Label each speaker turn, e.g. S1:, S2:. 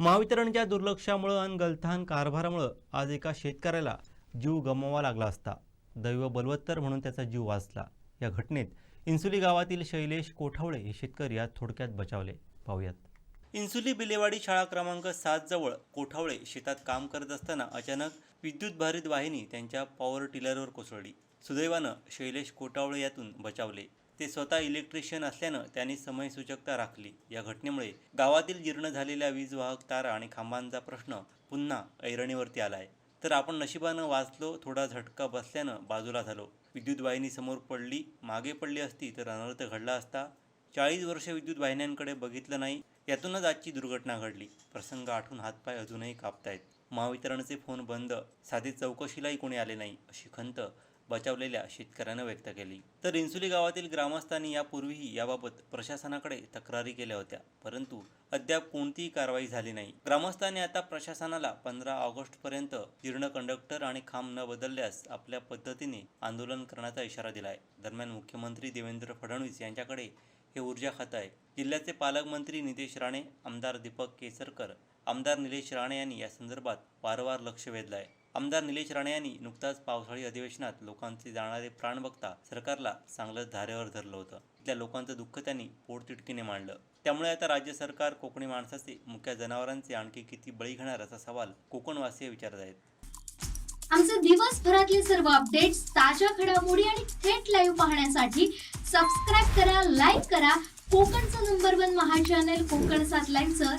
S1: महावितरणच्या दुर्लक्षामुळं आणि गलथान कारभारामुळं आज एका शेतकऱ्याला जीव गमवावा लागला असता. दैव बलवत्तर म्हणून त्याचा जीव वाचला. या घटनेत इन्सुली गावातील शैलेश कोठावळे हे शेतकरी आज थोडक्यात बचावले. पाहूयात. इन्सुली बिलेवाडी शाळा क्रमांक सात जवळ कोठावळे शेतात काम करत असताना अचानक विद्युत भारित वाहिनी त्यांच्या पॉवर टिलरवर कोसळली. सुदैवानं शैलेश कोटावळे यातून बचावले. ते स्वतः इलेक्ट्रिशियन असल्यानं त्यांनी समयसूचकता राखली. या घटनेमुळे गावातील जीर्ण झालेल्या वीज वाहक तारा आणि खांबांचा प्रश्न पुन्हा ऐरणीवरती आलाय. तर आपण नशिबानं वाचलो थोडा झटका बसल्यानं बाजूला झालो. विद्युत वाहिनी समोर पडली मागे पडली असती तर अनर्थ घडला असता. चाळीस वर्ष विद्युत वाहिन्यांकडे बघितलं नाही यातूनच आजची दुर्घटना घडली. प्रसंग आठून हातपाय अजूनही कापतायत. महावितरणचे फोन बंद साधी चौकशीलाही कोणी आले नाही अशी खंत बचावलेल्या शेतकऱ्यानं व्यक्त केली. तर इन्सुली गावातील ग्रामस्थांनी यापूर्वीही याबाबत प्रशासनाकडे तक्रारी केल्या होत्या परंतु अद्याप कोणतीही कारवाई झाली नाही. ग्रामस्थांनी आता प्रशासनाला पंधरा ऑगस्टपर्यंत जीर्ण कंडक्टर आणि खांब न बदलल्यास आपल्या पद्धतीने आंदोलन करण्याचा इशारा दिलाय. दरम्यान मुख्यमंत्री देवेंद्र फडणवीस यांच्याकडे हे ऊर्जा खातं आहे. जिल्ह्याचे पालकमंत्री नितेश राणे आमदार दीपक केसरकर आमदार निलेश राणे यांनी या संदर्भात वारंवार लक्ष वेधलं आहे आमदार निलेश राणे यांनी नुकताच पावसाळी अधिवेशनात लोकांचे जाणारे प्राण बघता सरकारला चांगलंच धारेवर धरलं होतं. इथल्या लोकांचं दुःख त्यांनी पोटतिटकीने मांडलं. त्यामुळे आता राज्य सरकार कोकणी माणसाचे मुख्य जनावरांचे आणखी किती बळी घेणार असा सवाल कोकणवासीय विचारत आहेत.
S2: आमचे दिवसभरातले सर्व अपडेट्स ताज्या घडामोडी आणि थेट लाईव्ह पाहण्यासाठी सबस्क्राईब करा लाईक करा. कोकणचं नंबर वन महा चॅनल कोकण सात लाईनचं